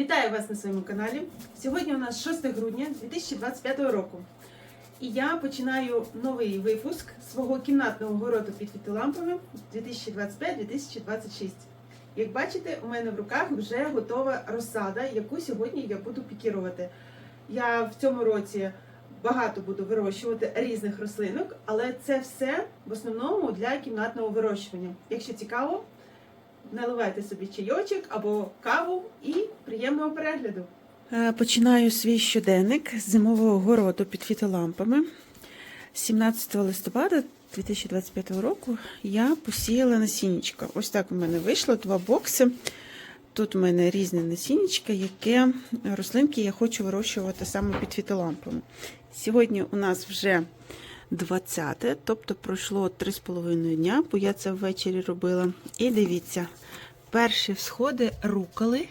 Вітаю вас на своєму каналі. Сьогодні у нас 6 грудня 2025 року. І я починаю новий випуск свого кімнатного городу під фітолампами 2025-2026. Як бачите, у мене в руках вже готова розсада, яку сьогодні я буду пікірувати. Я в цьому році багато буду вирощувати різних рослинок, але це все в основному для кімнатного вирощування. Якщо цікаво, наливайте собі чайочок або каву і приємного перегляду. Е, Починаю свій щоденник з зимового городу під фітолампами. 17 листопада 2025 року я посіяла насіннячка. Ось так у мене вийшло два бокси. Тут у мене різне насіннячка, яке рослинки я хочу вирощувати саме під фітолампами. Сьогодні у нас вже 20, тобто пройшло 3,5 дня, бо я це ввечері робила. І дивіться, перші всходи рукали,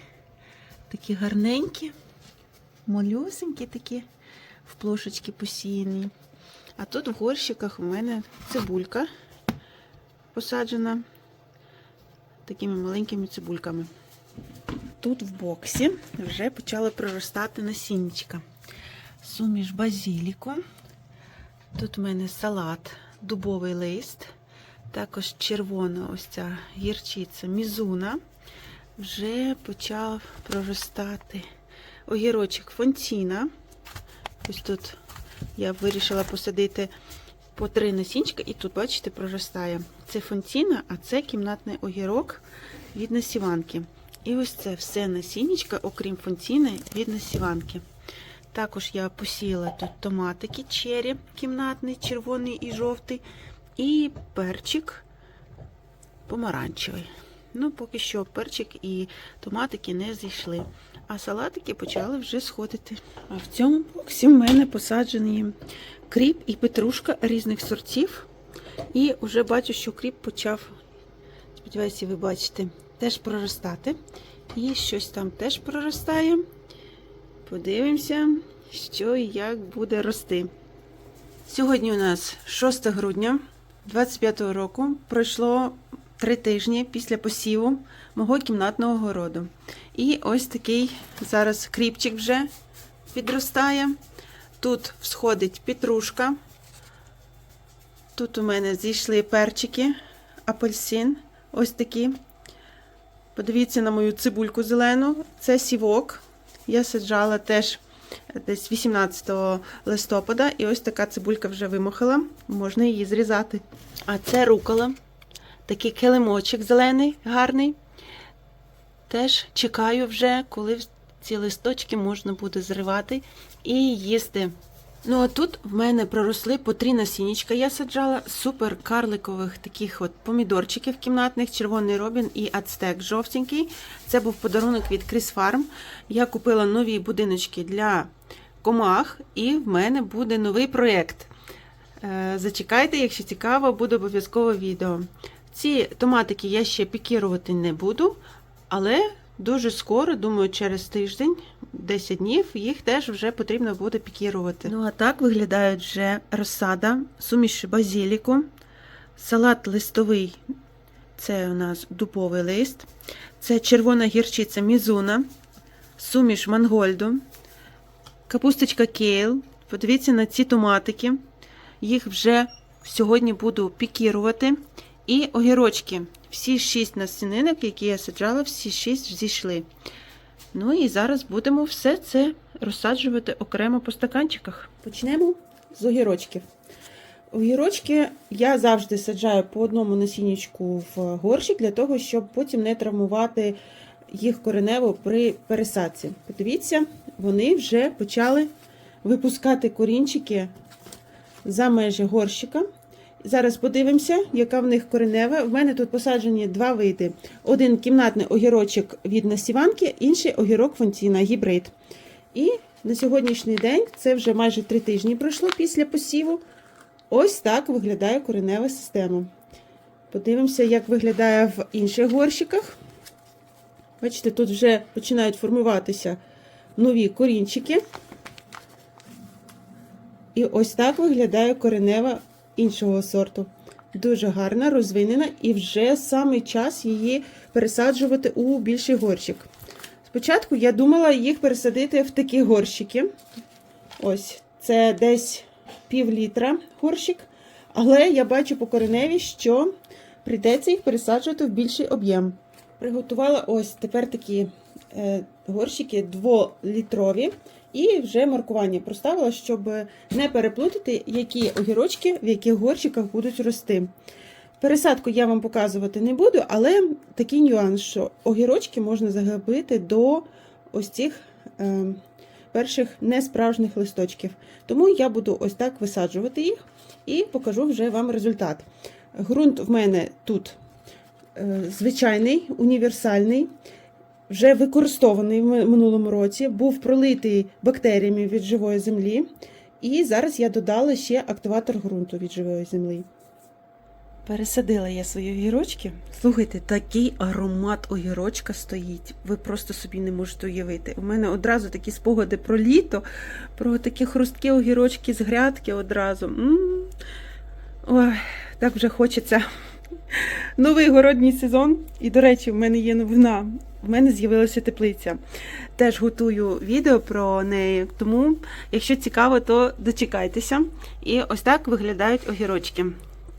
такі гарненькі, малюсенькі такі, в плошечки посіяні. А тут в горщиках у мене цибулька посаджена такими маленькими цибульками. Тут в боксі вже почали проростати насіннячка. Суміш базіліку. Тут у мене салат, дубовий лист, також червона ось ця гірчиця, мізуна. Вже почав проростати огірочок фонтіна. Ось тут я вирішила посадити по три насінчика, і тут, бачите, проростає. Це фонтіна, а це кімнатний огірок від насіванки. І ось це все насіннячка, окрім фонтіни, від насіванки. Також я посіяла тут томатики чері, кімнатний, червоний і жовтий, і перчик помаранчевий. Ну, поки що перчик і томатики не зійшли. А салатики почали вже сходити. А в цьому боксі в мене посаджені кріп і петрушка різних сортів. І вже бачу, що кріп почав, сподіваюся, ви бачите, теж проростати. І щось там теж проростає. Подивимося, що і як буде рости. Сьогодні у нас 6 грудня 25 року. Пройшло три тижні після посіву мого кімнатного городу. І ось такий зараз кріпчик вже підростає. Тут всходить петрушка. Тут у мене зійшли перчики, апельсин. Ось такі. Подивіться на мою цибульку зелену. Це сівок. Я саджала теж десь 18 листопада, і ось така цибулька вже вимахала, можна її зрізати. А це рукола, такий килимочок зелений, гарний. Теж чекаю вже, коли ці листочки можна буде зривати і їсти. Ну, а тут в мене проросли по три насіннячка. Я саджала супер карликових таких от помідорчиків кімнатних, червоний робін і ацтек жовтенький. Це був подарунок від Кріс Фарм. Я купила нові будиночки для комах, і в мене буде новий проєкт. Е, Зачекайте, якщо цікаво, буде обов'язково відео. Ці томатики я ще пікірувати не буду, але дуже скоро, думаю, через тиждень, 10 днів, їх теж вже потрібно буде пікірувати. Ну, а так виглядають вже розсада, суміш базіліку, салат листовий це у нас дубовий лист, це червона гірчиця мізуна, суміш мангольду, капусточка кейл. Подивіться на ці томатики. Їх вже сьогодні буду пікірувати. І огірочки. Всі шість насінинок, які я саджала, всі шість зійшли. Ну і зараз будемо все це розсаджувати окремо по стаканчиках. Почнемо з огірочків. Огірочки я завжди саджаю по одному насіннячку в горщик для того, щоб потім не травмувати їх коренево при пересадці. Подивіться, вони вже почали випускати корінчики за межі горщика. Зараз подивимося, яка в них коренева. В мене тут посаджені два види: один кімнатний огірочок від насіванки, інший огірок фонтіна гібрид. І на сьогоднішній день це вже майже три тижні пройшло після посіву. Ось так виглядає коренева система. Подивимося, як виглядає в інших горщиках. Бачите, тут вже починають формуватися нові корінчики. І ось так виглядає коренева іншого сорту. Дуже гарна, розвинена, і вже саме час її пересаджувати у більший горщик. Спочатку я думала їх пересадити в такі горщики. Ось, це десь пів літра горщик. Але я бачу по кореневі, що прийдеться їх пересаджувати в більший об'єм. Приготувала ось тепер такі е, горщики дволітрові. І вже маркування проставила, щоб не переплутати, які огірочки в яких горщиках будуть рости. Пересадку я вам показувати не буду, але такий нюанс, що огірочки можна загубити до ось цих е, перших несправжніх листочків. Тому я буду ось так висаджувати їх і покажу вже вам результат. Грунт в мене тут е, звичайний, універсальний, вже використований в минулому році, був пролитий бактеріями від живої землі. І зараз я додала ще активатор ґрунту від живої землі. Пересадила я свої огірочки. Слухайте, такий аромат огірочка стоїть. Ви просто собі не можете уявити. У мене одразу такі спогади про літо, про такі хрусткі огірочки з грядки одразу. М-м. Ой, так вже хочеться. Новий городній сезон. І, до речі, в мене є новина. В мене з'явилася теплиця. Теж готую відео про неї, тому, якщо цікаво, то дочекайтеся. І ось так виглядають огірочки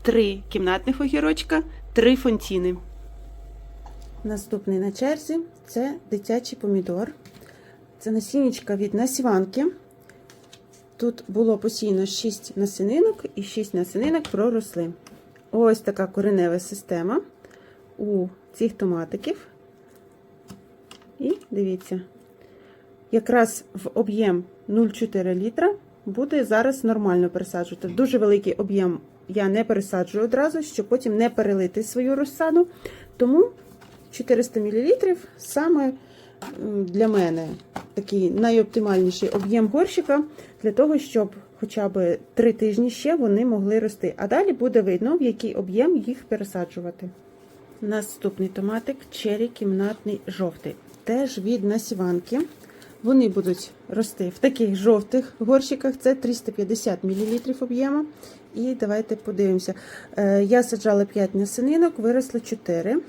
три кімнатних огірочка, три фонтіни. Наступний на черзі це дитячий помідор. Це насіннячка від насіванки. Тут було постійно 6 насінинок і 6 насінинок проросли. Ось така коренева система у цих томатиків. І дивіться, якраз в об'єм 0,4 літра буде зараз нормально пересаджувати. Дуже великий об'єм я не пересаджую одразу, щоб потім не перелити свою розсаду. Тому 400 мл саме для мене такий найоптимальніший об'єм горщика для того, щоб хоча б 3 тижні ще вони могли рости. А далі буде видно, в який об'єм їх пересаджувати. Наступний томатик черрі кімнатний жовтий. Теж від насіванки. Вони будуть рости в таких жовтих горщиках, це 350 мл об'єму. І давайте подивимося. Е, Я саджала 5 насінинок, виросли 4.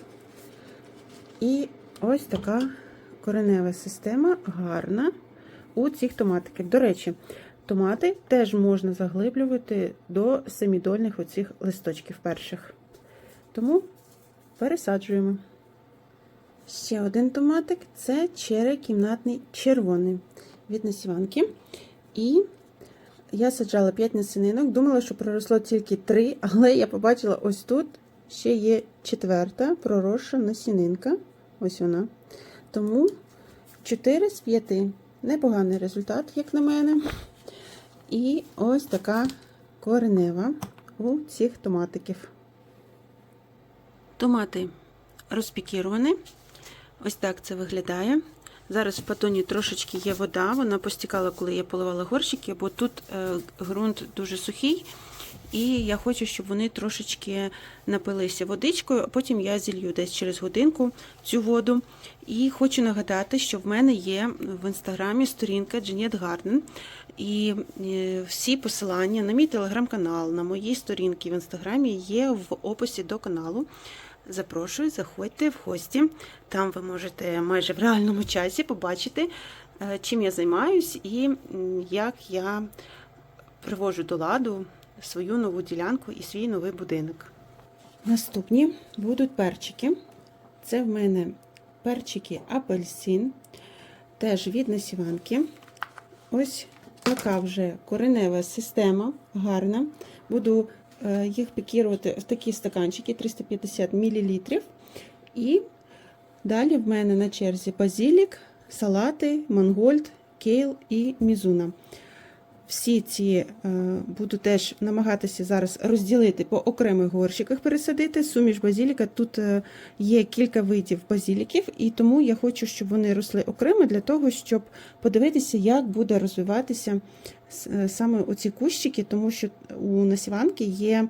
І ось така коренева система гарна у цих томатиків. До речі, томати теж можна заглиблювати до семідольних оцих листочків перших. Тому пересаджуємо. Ще один томатик це чере кімнатний червоний від насіванки. І я саджала 5 насінинок, думала, що проросло тільки 3, але я побачила ось тут ще є четверта проросша насінинка. Ось вона. Тому 4 з 5. Непоганий результат, як на мене. І ось така коренева у цих томатиків. Томати розпікіровані. Ось так це виглядає. Зараз в патоні трошечки є вода, вона постікала, коли я поливала горщики, бо тут е, ґрунт дуже сухий, і я хочу, щоб вони трошечки напилися водичкою, а потім я зілью десь через годинку цю воду. І хочу нагадати, що в мене є в інстаграмі сторінка Jeanette Garden, і е, всі посилання на мій телеграм-канал, на мої сторінки в інстаграмі є в описі до каналу. Запрошую, заходьте в гості. Там ви можете майже в реальному часі побачити, е, чим я займаюсь і як я привожу до ладу свою нову ділянку і свій новий будинок. Наступні будуть перчики. Це в мене перчики апельсин, теж від насіванки. Ось така вже коренева система, гарна. Буду їх пікірувати в такі стаканчики 350 мл. І далі в мене на черзі базілік, салати, мангольд, кейл і мізуна. Всі ці буду теж намагатися зараз розділити по окремих горщиках, пересадити. Суміш базіліка. Тут е, є кілька видів базіліків, і тому я хочу, щоб вони росли окремо для того, щоб подивитися, як буде розвиватися е, саме оці кущики, тому що у насіванки є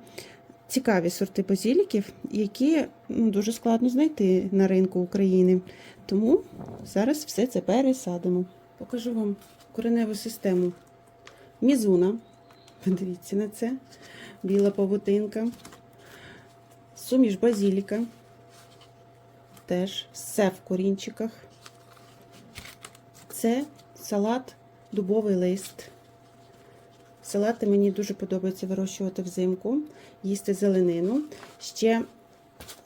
цікаві сорти базіліків, які ну, дуже складно знайти на ринку України. Тому зараз все це пересадимо. Покажу вам кореневу систему. Мізуна, подивіться на це, біла павутинка, суміш базіліка, теж все в корінчиках. Це салат дубовий лист. Салати мені дуже подобається вирощувати взимку, їсти зеленину. Ще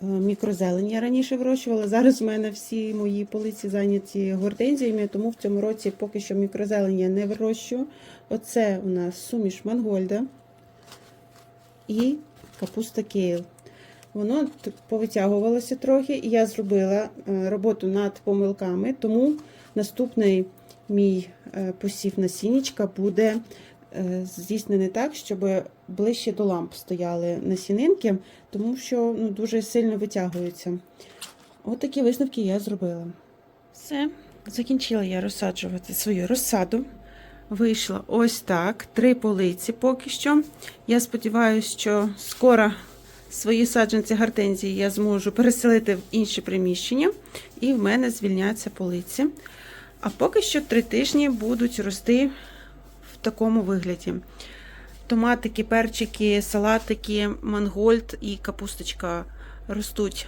мікрозелень я раніше вирощувала. Зараз в мене всі мої полиці зайняті гортензіями, тому в цьому році поки що мікрозелень я не вирощую. Оце у нас суміш мангольда і капуста кейл. Воно повитягувалося трохи, і я зробила е, роботу над помилками, тому наступний мій е, посів насіннячка буде е, здійснений так, щоб ближче до ламп стояли насінинки, тому що ну, дуже сильно витягуються. От такі висновки я зробила. Все, закінчила я розсаджувати свою розсаду. Вийшло ось так. Три полиці поки що. Я сподіваюся, що скоро свої саджанці гортензії я зможу переселити в інші приміщення, і в мене звільняться полиці. А поки що три тижні будуть рости такому вигляді. Томатики, перчики, салатики, мангольд і капусточка ростуть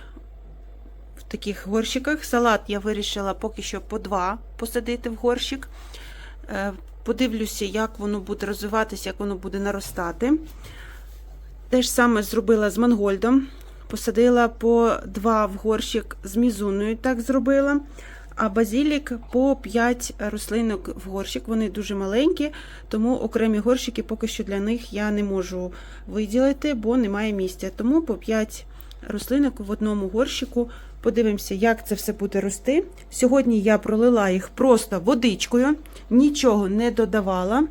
в таких горщиках. Салат я вирішила поки що по два посадити в горщик. Е, Подивлюся, як воно буде розвиватися, як воно буде наростати. Те ж саме зробила з мангольдом. Посадила по два в горщик з мізуною, так зробила. А базілік по 5 рослинок в горщик. Вони дуже маленькі, тому окремі горщики поки що для них я не можу виділити, бо немає місця. Тому по 5 рослинок в одному горщику. Подивимося, як це все буде рости. Сьогодні я пролила їх просто водичкою, нічого не додавала.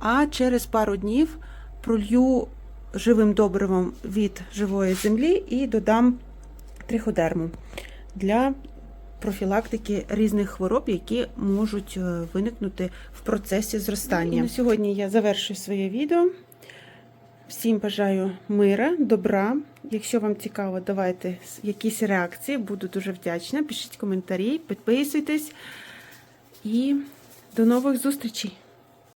А через пару днів пролью живим добривом від живої землі і додам триходерму для профілактики різних хвороб, які можуть е, виникнути в процесі зростання. І на сьогодні я завершую своє відео. Всім бажаю мира, добра. Якщо вам цікаво, давайте якісь реакції. Буду дуже вдячна. Пишіть коментарі, підписуйтесь і до нових зустрічей!